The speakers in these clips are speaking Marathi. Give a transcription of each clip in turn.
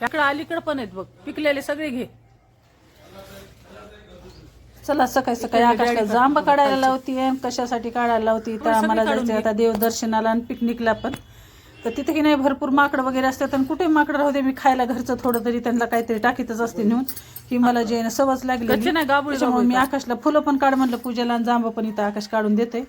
त्याकडे अलीकडे पण आहेत बघ. पिकलेले सगळे घे. चला सकाळी सकाळी आकाशला जांब काढायला लावती आणि कशासाठी काढायला लावती? तर आम्हाला जायचं आता देवदर्शनाला आणि पिकनिकला पण. तर तिथे की नाही भरपूर माकडं वगैरे असतात आणि कुठे माकडं राहू दे मी खायला घरचं थोडं तरी त्यांना काहीतरी टाकीतच असते नेऊन. ही मला जे सवच लागली मी. आकाशला फुलं पण काढ म्हणलं पूजेला आणि जांब पण इथं आकाश काढून देते.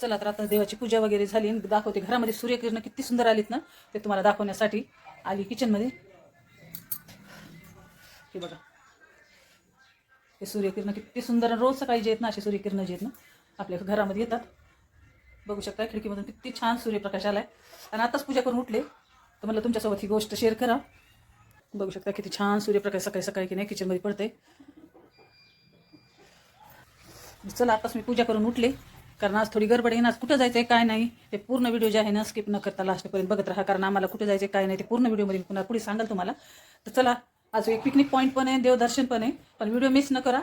चला तर आता देवाची पूजा वगैरे झाली. आणि दाखवते घरामध्ये सूर्यकिरण किती सुंदर आलीत ना ते तुम्हाला दाखवण्यासाठी आली किचनमध्ये हे बघा. हे सूर्यकिरण किती सुंदर आणि रोज सकाळी जे आहेत ना असे सूर्यकिरण जे आहेत ना आपल्या घरामध्ये येतात. बघू शकता खिडकीमधून किती छान सूर्यप्रकाश आलाय. आणि आताच पूजा करून उठले. तर म्हणलं तुमच्यासोबत ही गोष्ट शेअर करा. बघू शकता किती छान सूर्यप्रकाश सकाळी सकाळी की नाही किचनमध्ये पडते चला आताच मी पूजा करून उठले. कारण आज थोडी गडबड आहे ना आज कुठं जायचं आहे काय नाही ते पूर्ण व्हिडिओ जे आहे ना स्किप न करता लास्टपर्यंत बघत राहा. कारण आम्हाला कुठं जायचं आहे काय नाही ते पूर्ण व्हिडिओमध्ये मी पुन्हा पुढे सांगाल तुम्हाला. तर चला आज एक पिकनिक पॉईंट पण आहे देवदर्शन पण आहे. पण व्हिडिओ मिस न करा.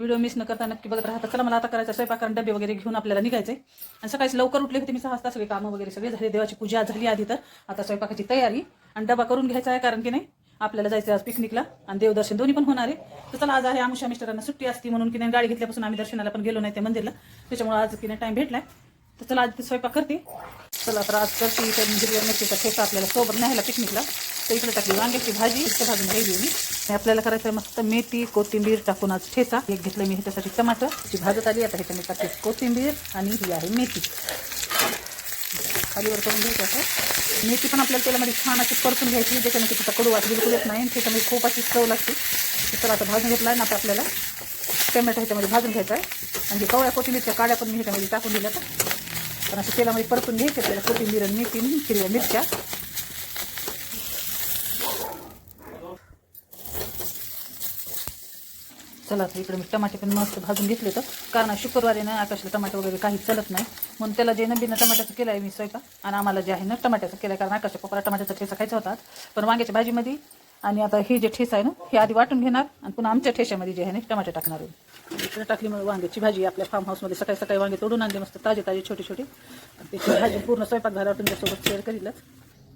व्हिडिओ मिस न करता नक्की बघत राहा. तर चला मला आता करायचं स्वयंपाक कारण डबे वगैरे घेऊन आपल्याला निघायचे आणि सकाळी लवकर उठले होते मी सहा वाजता सगळे कामं वगैरे सगळे झाले. देवाची पूजा झाली आधी तर. आता स्वयंपाकाची तयारी. आणि डबा करून घ्यायचा आहे कारण की नाही आपल्याला जायचं आहे आज पिकनिकला आणि देवदर्शन दोन्ही पण होणार आहे. तर चला आज आहे आमुषा मिस्टरांना सुट्टी असती म्हणून की नाही गाडी घेतल्यापासून आम्ही दर्शनाला पण गेलो नाही त्या मंदिरला. त्याच्यामुळे आज की नाही टाईम भेटलाय. तर चला आज ती स्वयंपाक करते. चला तर आज करते इथं हिरव्या मिरचीचा ठेचा आपल्याला सोबत न्यायला पिकनिकला. तर इकडे टाकली वांग्याची भाजी इथं भाजून घ्यायली मी. आपल्याला करायचं आहे मस्त मेथी कोथिंबीर टाकून आज ठेचा. एक घेतलं मी ह्याच्यासाठी टमाटर. ती भाजत आली आता ह्याच्यामध्ये टाकली कोथिंबीर आणि ही आहे मेथी. खालीवर करून घ्यायचं असं. मेथी पण आपल्याला तेलामध्ये छान अशी परतून घ्यायची त्याच्यामध्ये तिचा कडू वाट बिलकुल येत नाही आणि त्याच्यामध्ये खूप अशी चव लागते. तर आता भाजून घेतला आहे ना आता आपल्याला टमॅटो ह्याच्यामध्ये भाजून घ्यायचा आहे. आणि कवळ्या कोथिंबीरच्या काळ्या पण मी ह्याच्यामध्ये टाकून दिल्या तर पण असं तेलामध्ये परतून घ्यायचे आपल्याला कोथिंबीर मेथी हिरव्या मिरच्या. चला तर इकडे मी टमाटे पण मस्त भाजून घेतले तर कारण शुक्रवारी ना आकाशला टमाटे वगैरे काही चलत नाही. म्हणून त्याला जे नबीनं टमाट्याचं केलं आहे मी स्वयंपाक आणि आम्हाला जे आहे ना टमाट्याचं केलं आहे कारण आकाशच्या पप्पाला टमाट्याचा ठेसा खायचा होता पण वांग्याच्या भाजीमध्ये आणि आता हे जे ठेसा आहे ना हे आधी वाटून घेणार आणि पुन्हा आमच्या ठेशामध्ये जे आहे ना टमाटे टाकणार आहे. इकडे टाकली मग वांग्याची भाजी आपल्या फार्म हाऊसमध्ये सकाळी सकाळी वांगे तोडून आणले मस्त ताजे ताजे छोटे छोटे. त्याची भाजी पूर्ण स्वयंपाक झाल्यावर तुमच्यासोबत शेअर करीलच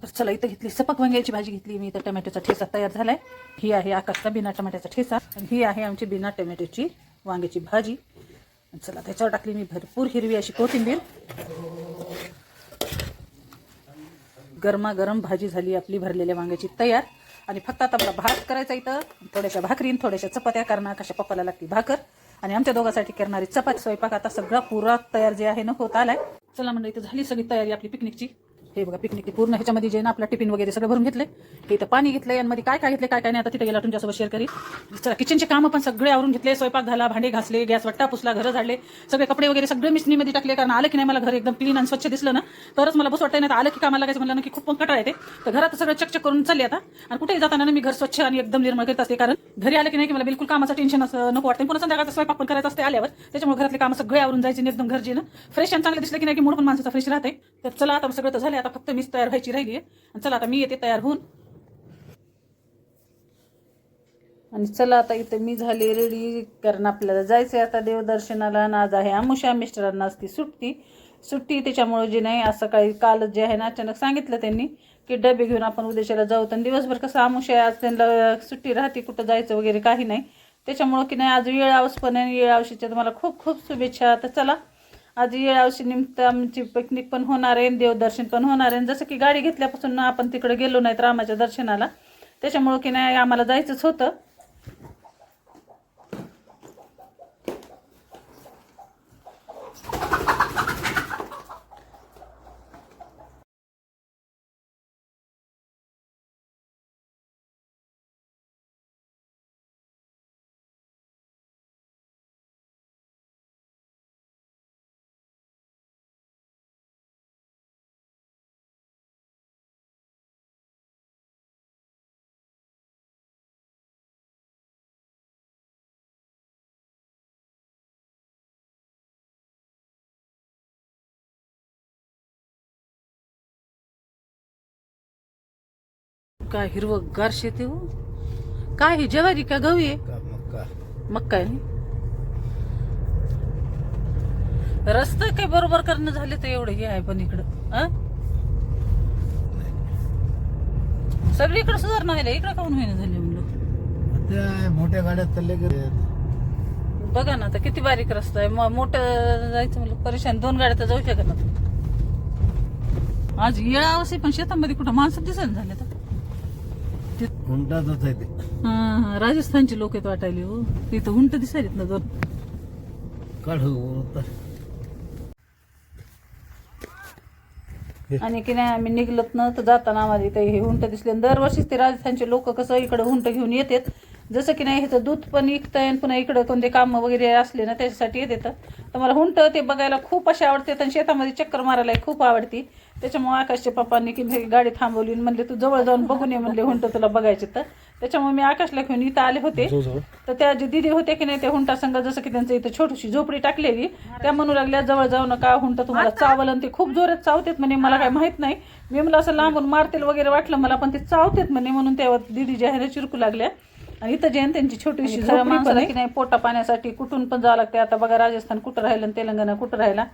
तर चला इथं घेतली सपक वांग्याची भाजी घेतली मी. इथं टोमॅटोचा ठेसा तयार झालाय. ही आहे आकाशचा बिना टोमॅटोचा ठेसा. आणि ही आहे आमची बिना टोमॅटोची वांग्याची भाजी. आणि चला त्याच्यावर टाकली मी भरपूर हिरवी अशी कोथिंबीर. गरमागरम भाजी झाली आपली भरलेल्या वांग्याची तयार. आणि फक्त आता मला भात करायचा इथं. थोड्याशा भाकरीन थोड्याशा चपात्या करणार कशा पप्पाला लागती भाकर. आणि आमच्या दोघांसाठी करणारी चपाती स्वयंपाक. आता सगळा पुरा तयार जे आहे ना होत आलाय. चला म्हणजे इथं झाली सगळी तयारी आपली पिकनिकची. हे बघा पिकनिक पूर्ण ह्याच्यामध्ये जे ना आपला टिफिन वगैरे सगळं भरून घेतले हे इथं पाणी घेतलं यामध्ये काय काय घेतले काय काय नाही आता तिथे गेला तुमच्यासोबत शेअर करी चला किचनचे कामं पण सगळे आवरून घेतले स्वयंपाक झाला भांडे घासले गॅस वट्टा पुसला घरं झाडले सगळे कपडे वगैरे सगळे मिशनीमध्ये टाकले कारण आलं की नाही मला घर एकदम क्लीन आणि स्वच्छ दिसलं ना तरच मला बस वाटतं नाही तर आलं की कामाला लागायचं म्हणलं ना की खूप कटाळ येते. तर घरात सगळं चकचक करून चालले आता. आणि कुठेही जाताना ना मी घर स्वच्छ आणि एकदम निर्मळ करत असते कारण घरी आलं की नाही की मला बिलकुल कामाचं टेन्शन असं नको वाटतं पुन्हा संध्याकाळचा स्वयंपाक पण करायचं असते आल्यावर. त्याच्यामुळे घरातले कामं सगळे आवरून जायचे एकदम घरचे ना फ्रेश आणि चांगलं दिसलं की नाही की मूड पण माणसाचा फ्रेश राहते तर चला आता सगळं तर झालं आता फक्त मीच तयार व्हायची राहिली आहे आणि चला आता मी येते तयार होऊन. आणि चला आता इथे मी झाली रेडी कारण आपल्याला जायचं आहे आता देवदर्शनाला आणि आज आहे आमुषा मिस्टरांना असती सुट्टी. सुट्टी त्याच्यामुळे जे नाही असं काही कालच जे आहे ना अचानक सांगितलं त्यांनी की डबे घेऊन आपण उद्याच्याला जाऊ. तर दिवसभर कसं आमुषा आज त्यांना सुट्टी राहते कुठं जायचं वगैरे काही नाही. त्याच्यामुळं की नाही आज वेळ आवस पण आहे वेळ आवशीच्या तुम्हाला खूप खूप शुभेच्छा. तर चला आज येळ निमित्त आमची पिकनिक पण होणार आहे देवदर्शन पण होणार आहे. जसं की गाडी घेतल्यापासून आपण तिकडे गेलो नाहीत रामाच्या दर्शनाला. त्याच्यामुळं की नाही आम्हाला जायचंच होतं. काय हिरवं शेत आहे हो? काय हे ज्वारी का गहू आहे? मक्का मग काय नाही रस्ता काय बरोबर करणं झाले तर एवढं हे आहे पण इकडं आ? सगळीकडे सुधारणा व्हायला इकडं काऊन होईना झाली म्हणलं? मोठ्या गाड्यात चालले बघा ना आता किती बारीक रस्ता आहे. म- मोठं जायचं म्हणलं परेशान. दोन गाड्या तर जाऊ शकत ना आज येळावसे पण शेतामध्ये कुठं माणसं दिसायला झाले तर हुंटातच आहे ते. हा हा. राजस्थानचे लोक आहेत वाटायले हो. तिथं उंट दिसायलेत ना दोन. काढू आणि की नाही आम्ही निघलत ना तर जाताना आम्हाला इथे हे हुंट दिसले. आणि दरवर्षीच ते राजस्थानचे लोक कसं इकडे हुंट घेऊन येतात जसं की नाही ह्याचं दूध पण विकतंय आणि पुन्हा इकडं कोणते काम वगैरे असले ना त्याच्यासाठी येत येतं तर मला हुंट ते बघायला खूप असे आवडते आणि शेतामध्ये चक्कर मारायला खूप आवडती. त्याच्यामुळे आकाशच्या पप्पांनी की नाही गाडी थांबवली आणि म्हणले तू जवळ जाऊन बघून ये म्हणले हुंट तुला बघायचे तर. त्याच्यामुळे मी आकाशला घेऊन इथं आले होते. तर त्या जे दिदी होते की नाही त्या हुंटा संघ जसं की त्यांचं इथं छोटीशी झोपडी टाकलेली त्या म्हणू लागल्या जवळ जाऊ नका हुंट तुम्हाला चावल आणि ते खूप जोरात चावतेत म्हणे मला काय माहीत नाही. मी मला असं लांबून मारतील वगैरे वाटलं मला पण ते चावतेत म्हणे म्हणून तेव्हा दिदी जे आहे ना चिरकू लागल्या. आणि इथं जे आहे ना त्यांची छोटीशी आहे. की नाही पोटा पाण्यासाठी कुठून पण जावं लागते आता बघा राजस्थान कुठं राहिलं आणि तेलंगणा कुठं राहिला.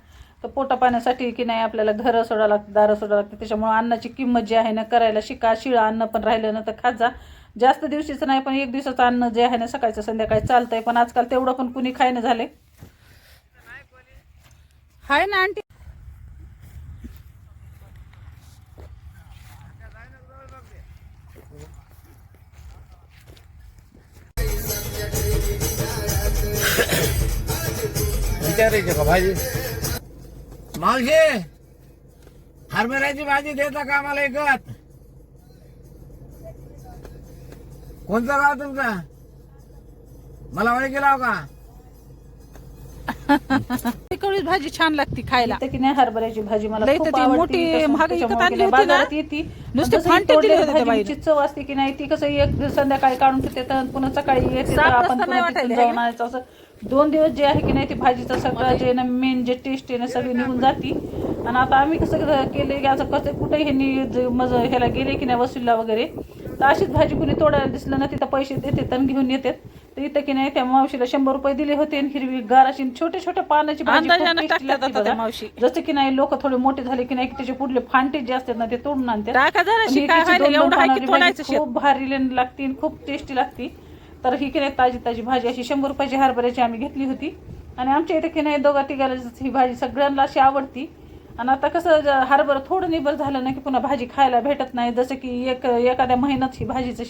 तर पोटा पाण्यासाठी की नाही आपल्याला घरं सोडावं लागतं दारं सोडावं लागतं. त्याच्यामुळे अन्नाची किंमत जी आहे ना करायला शिका. शिळा अन्न पण राहिलं ना तर खात जा. जास्त दिवशीचं नाही पण एक दिवसाचं अन्न जे आहे ना सकाळचं संध्याकाळी चालतंय. पण आजकाल तेवढं पण कुणी खायनं झाले हाय ना आंटी. विचारायचे का भाजी. मावशे हरभऱ्याची भाजी देता का आम्हाला एकत कोणतं गाव तुमचा? मला ओळखी लाव का? कवळीच भाजी छान लागते खायला. की नाही हरभऱ्याची भाजी मला लई खूप तर ती आवडते. मोठी त्याच्या- महाग त्याच्यामुळे विकत आणली की नाही होती ना? बाजारात येते. नुसते तसं फांटे दिले तोडलेल्या होते त्या भाजीची चव असते की नाही ती कसं एक संध्याकाळी काढून ठेवते तर पुन्हा सकाळी येते तर आपण वाजता पुन्हा नाही तिथून वाटायला, जाऊन आणायचं असं. दोन दिवस जे आहे की नाही ती भाजीचं सगळं जे ना मेन जे टेस्ट आहे ना सगळी निघून जाते आणि आता आम्ही कसं केलं की असं कसं कुठे जे मज ह्याला गेले की नाही वसुलीला वगैरे तर अशीच भाजी कुणी तोडायला दिसलं ना तिथं पैसे देतात आणि घेऊन येतात तर इथं की नाही त्या मावशीला शंभर रुपये दिले होते आणि हिरवी गार अशी छोट्या छोट्या पानाची भाजी. मावशी. जसं की नाही लोक थोडे मोठे झाले की नाही की त्याचे पुढले फांटे जे असतात ना ते तोडून आणतात. खूप भारी लागते खूप टेस्टी लागते तर ही की नाही ताजी ताजी भाजी अशी शंभर रुपयाची हरभऱ्याची आम्ही घेतली होती. आणि आमच्या इथे की नाही दोघा तिघाला ही भाजी सगळ्यांना अशी आवडती. आणि आता कसं हरभरं थोडं निबर झालं ना की पुन्हा भाजी खायला भेटत नाही. जसं की एक एखाद्या महिन्यात ही भाजीचं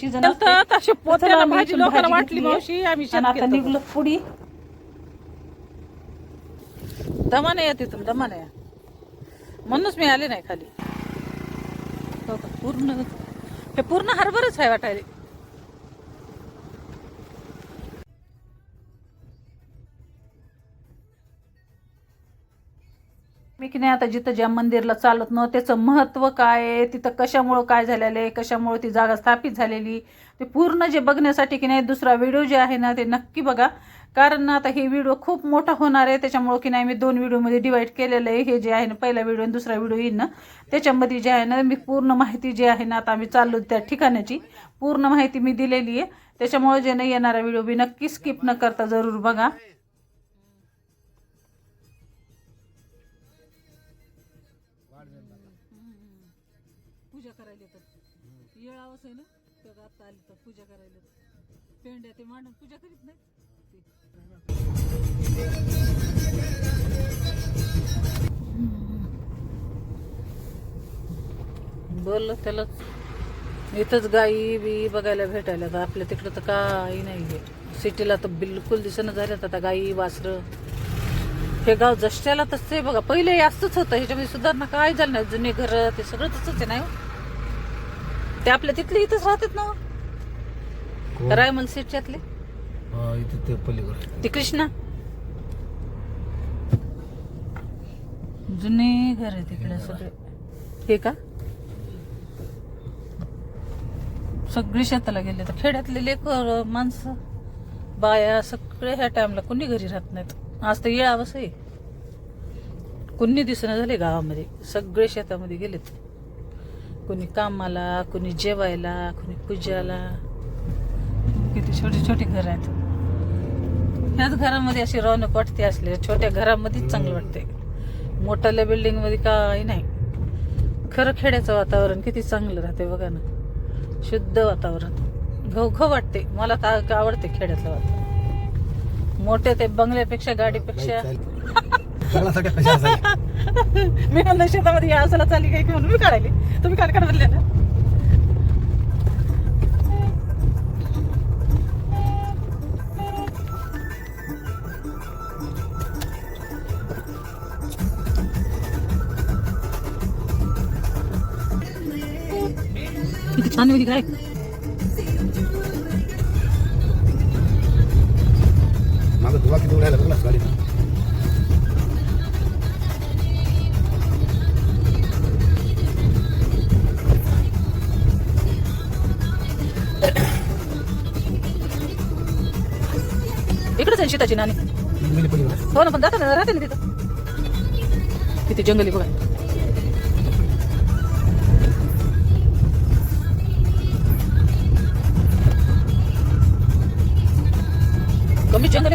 वाटली मावशी आम्ही आणि आता निघलं पुडी दमाने या तिथून दमाने या. म्हणूनच मी आले नाही खाली. हो? पूर्ण हे पूर्ण हरभरच आहे वाटायला. मी की नाही आता जिथं ज्या मंदिरला चालत ना त्याचं महत्त्व काय आहे? तिथं कशामुळं काय झालेलं आहे? कशामुळं ती जागा स्थापित झालेली? ते पूर्ण जे बघण्यासाठी की नाही दुसरा व्हिडिओ जे आहे ना ते नक्की बघा. कारण ना आता हे व्हिडिओ खूप मोठा होणार आहे. त्याच्यामुळं की नाही मी दोन व्हिडिओमध्ये डिवाईड केलेलं आहे. हे जे आहे ना पहिला व्हिडिओ आणि दुसरा व्हिडिओ येईन ना. त्याच्यामध्ये जे आहे ना मी पूर्ण माहिती जी आहे ना आता आम्ही चाललो त्या ठिकाणाची. पूर्ण माहिती मी दिलेली आहे. त्याच्यामुळं जे नाही येणारा व्हिडिओ मी नक्की स्किप न करता जरूर बघा. पूजा करायला. पेंड्या ते मांडून पूजा करीत नाही. बोल त्यालाच इथंच गाई बी बघायला भेटायला तर आपल्या तिकडं तर काही नाही आहे. सिटीला तर बिलकुल दिसणं झाल्यात आता गाई वासरं. हे गाव जशाला तसं आहे बघा. पहिले असंच होतं ह्याच्यामध्ये सुधारणा काय झालं नाही. जुने घर ते सगळं तसंच आहे नाही हो? ते आपल्या तिथले इथंच राहतात ना हो? हो? रायमल सीटच्यातले हा, इथे ते पलीकडे. ते कृष्णा. जुने घर आहे तिकडे सगळे. हे का? सगळी शेताला गेले तर खेड्यातले लेकर माणसं बाया सगळे ह्या टाइमला कोणी घरी राहत नाहीत. आज तर येळावंच आहे. कोणी दिसणं झाले गावामध्ये. सगळे शेतामध्ये गेलेत. कोणी कामाला कोणी जेवायला कोणी पूजाला. किती छोटे छोटे घर आहेत. ह्याच घरामध्ये अशी रौनक वाटते असले छोट्या घरामध्येच चांगलं वाटते मोठ्याल्या बिल्डिंगमध्ये काही नाही. खरं खेड्याचं वातावरण किती चांगलं राहते बघा ना. शुद्ध वातावरण. घव घव वाटते मला तर आवडते खेड्यातलं वातावरण. मोठे ते बंगल्यापेक्षा गाडीपेक्षा? मी म्हणलं शेतामध्ये या असला चालली काय की म्हणून मी काढायली. तुम्ही काढ काढ ना. आहे काय? मागं धुवा किती उडायला बघलास गाडीचा इकडेच आहे शेताची नाणी. हो ना पण जाता ना राहते ना तिथं. किती जंगली बघा.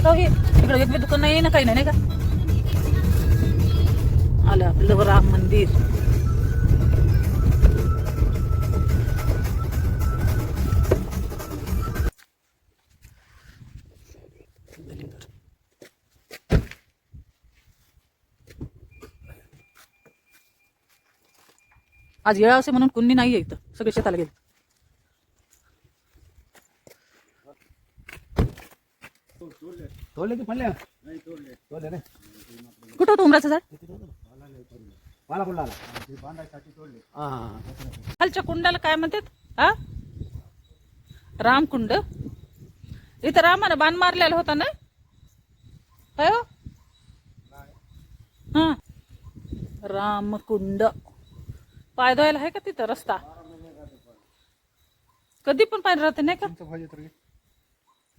का हे इकडे एक बी दुकान नाही ना काही नाही का? आलं आपलं राम मंदिर. आज येळा असे म्हणून कुणी नाहीये इथं. सगळे शेताला गेले. तोडले की पडले? तोडले. रे. कुठं होतं उमराचं झाड मला कुठला आला हा, हा, हा. खालच्या कुंडाला काय म्हणतात? हा? रामकुंड. इथं रामानं बाण मारलेला होता ना? काय हो? हा. रामकुंड. पाय धुवायला आहे का तिथं रस्ता? कधी पण पाय राहते नाही का?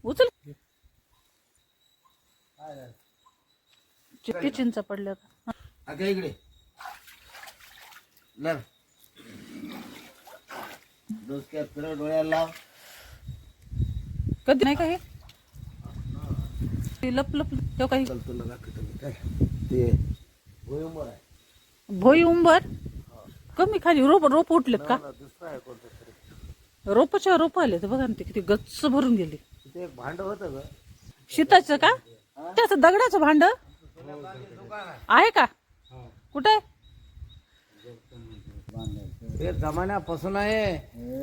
उचल. चिक्की चिंच का अगं इकडे. डोसक्यात फिरव डोळ्याला लाव. कधी नाही का हे? ते लप लप ठेव काही. चल तुला दाखवतो मी. काय ते आहे. भोई उंबर? कमी खाली रोप रोप उठलेत का? दुसरा आहे कोणतं तरी रोपाच्या रोप आले तर बघा ना ते किती गच्च भरून गेले. एक भांड होतं ग. शीताचं का? त्याचं दगडाचं भांड? आहे का? कुठे हे जमान्यापासून आहे.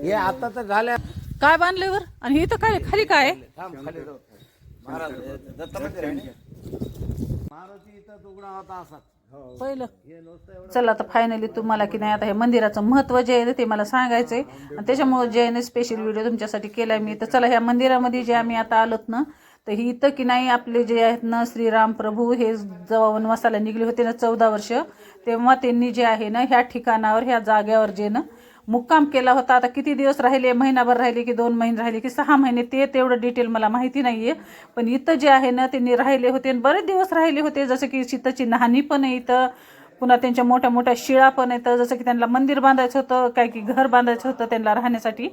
हे आता तर झाल्या. काय बांधले वर? आणि हे तर काय खाली काय आहे? थांब खाली जाऊ. महाराज दत्त मंदिर आहे ना? मारुती इथं तुकडा होता असा. पहिलं. चला आता फायनली तुम्हाला की नाही आता हे मंदिराचं महत्त्व जे आहे ते मला सांगायचंय. आणि त्याच्यामुळे जे आहे ना स्पेशल व्हिडिओ तुमच्यासाठी केलाय मी. तर चला ह्या मंदिरामध्ये जे आम्ही आता आलोत ना तर ही इथं की नाही आपले जे आहेत ना श्रीराम प्रभू हे जेव्हा वनवासाला निघले होते ना चौदा वर्ष तेव्हा त्यांनी जे आहे ना ह्या ठिकाणावर ह्या जाग्यावर जे ना मुक्काम केला होता. आता किती दिवस राहिले महिनाभर राहिले की दोन महिने राहिले की सहा महिने ते तेवढं डिटेल मला माहिती नाही आहे पण इथं जे आहे ना त्यांनी राहिले होते आणि बरेच दिवस राहिले होते जसं की शीतची नहाणी पण आहे इथं. पुन्हा त्यांच्या मोठ्या मोठ्या शिळा पण येतं जसं की त्यांना मंदिर बांधायचं होतं काय की घर बांधायचं होतं त्यांना राहण्यासाठी.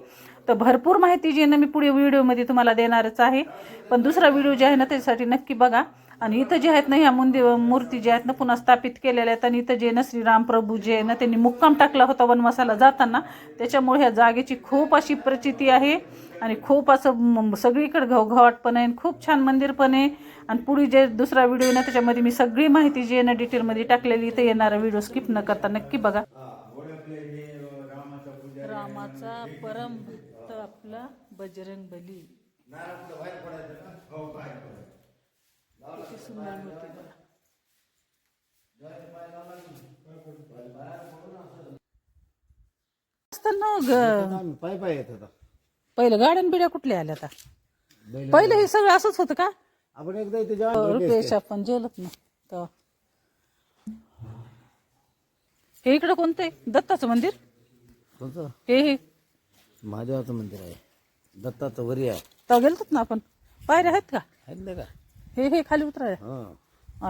तर भरपूर माहिती जी आहे ना मी पुढे व्हिडिओमध्ये तुम्हाला देणारच आहे. पण दुसरा व्हिडिओ जे आहे ना त्याच्यासाठी नक्की बघा. आणि इथं जे आहेत ना ह्या मंदिर मूर्ती ज्या आहेत ना पुन्हा स्थापित केलेल्या आहेत. आणि इथं जे ना श्रीराम प्रभू जे आहे ना त्यांनी मुक्काम टाकला होता वनवासाला जाताना. त्याच्यामुळे ह्या जागेची खूप अशी प्रचिती आहे. आणि खूप असं सगळीकडे घवघवाट पण आहे. आणि खूप छान मंदिर पण आहे. आणि पुढे जे दुसरा व्हिडिओ आहे ना त्याच्यामध्ये मी सगळी माहिती जी आहे ना डिटेलमध्ये टाकलेली इथे येणारा व्हिडिओ स्किप न करता नक्की बघा. रामाचा परम भक्त आपला बजरंग बली. किती सुंदर मूर्ती बघा. असताना ग. आम्ही पाय पाय येत होता. पहिलं गाड्यान बिड्या कुठल्या आल्या आता? पहिलं हे सगळं असंच होतं का? आपण एकदा इथे जेव्हा रुपेश आपण जेवलत ना. तेव्हा. हे इकडं कोणतं? आहे दत्ताचं मंदिर? कोणतं? हे हे. महादेवाचं मंदिर आहे. दत्ताचं वरी आहे. तेव्हा गेलतात ना आपण? पायऱ्या आहेत का? आहेत ना का? हे हे खाली उतराय. हा.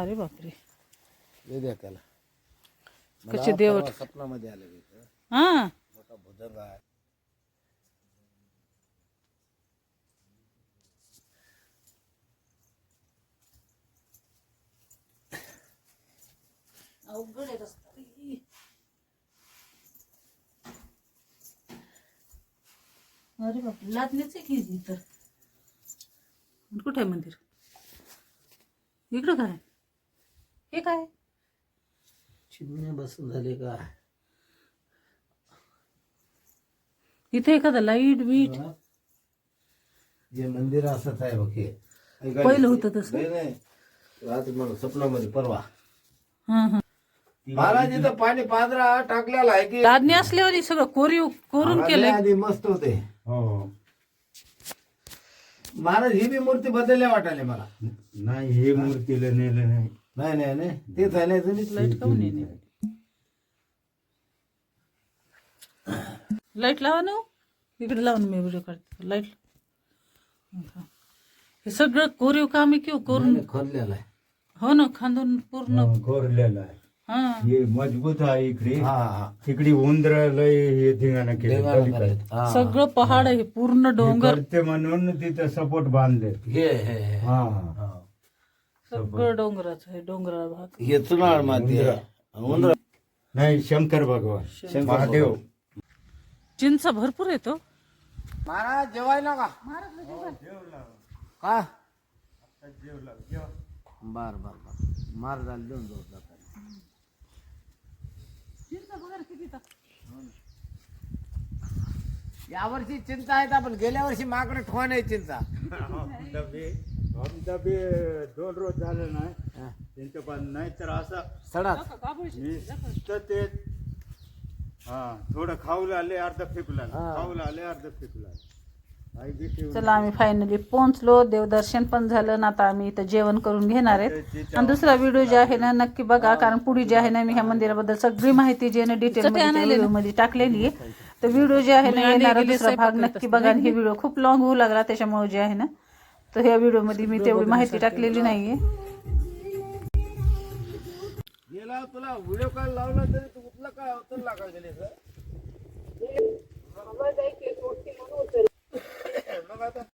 अरे बापरे. हे द्या त्याला. कसे देव परवा स्वप्नामध्ये आले हा. काय अवघड आहे रस्ता. अरे बाप लादणीच आहे की तर कुठे आहे मंदिर? इकडं काय? हे काय? चिमणे बसून झाले का? इथे एखादा लाईट बीट. जे मंदिर असत आहे बघ हे. पहिलं होतं तसं. नाही नाही. रात्री मला स्वप्नामध्ये परवा. हा हा. महाराज इथं पाणी पाजरा टाकलेला आहे की लादणी असल्यावर सगळं कोरीव कोरून केलंय आधी मस्त होते. हो. महाराज ही बी मूर्ती बदलल्या वाटायला मला. नाही हे मूर्तीला नेलं नाही. नाही नाही आहे नाही तुम्हीच लाइट काऊन येणे लाइट लावा ना हो. इकडे लावून मी व्हिडिओ काढते. लाइट हे. सगळं कोरीव काम आहे किंवा कोरून खोदलेला आहे. हो ना खांदून पूर्ण कोरलेलं आहे. हा. मजबूत आहे इकडे. हा हा. तिकडे उंदर लय हे धिंगाणा केलं. हा. सगळं पहाड आहे पूर्ण डोंगर. करते म्हणून तिथं सपोर्ट बांधले. हे हे हे. हा. हा. सगळं डोंगराचं आहे डोंगराळ भाग. हे चुनाळ माती. आहे. उंदर. नाही शंकर भगवान. महादेव. चिंच भरपूर येतो महाराज जेवायला का? का? बर बर बर. महाराजाला देऊन जाऊ जाता यावर्षी चिंता आहेत आपण. गेल्या वर्षी माकडे ठोवा नाही चिंता. डबे दोन रोज झालं नाही. त्यांचं पण नाही तर असं नुसतं ते हा थोडं खाऊ आले अर्ध फेकू आले खाऊ आले अर्ध फेकू आले काही बी ठेवू चला आम्ही फायनली पोहोचलो. देवदर्शन पण झालं ना आता आम्ही इथं जेवण करून घेणार आहेत. आणि दुसरा व्हिडिओ जे आहे ना नक्की बघा कारण पुढे जे आहे ना मी ह्या मंदिराबद्दल सगळी माहिती जी आहे ना डिटेल व्हिडिओमध्ये टाकलेली आहे. तर व्हिडिओ जे आहे ना येणारा दुसरा भाग नक्की बघा. आणि हे व्हिडिओ खूप लॉंग होऊ लागला त्याच्यामुळे जे आहे ना तर ह्या व्हिडिओमध्ये मी तेवढी माहिती टाकलेली नाहीये. गेला तुला व्हिडिओ कॉल लावला तरी तू उठला का उतरला brother.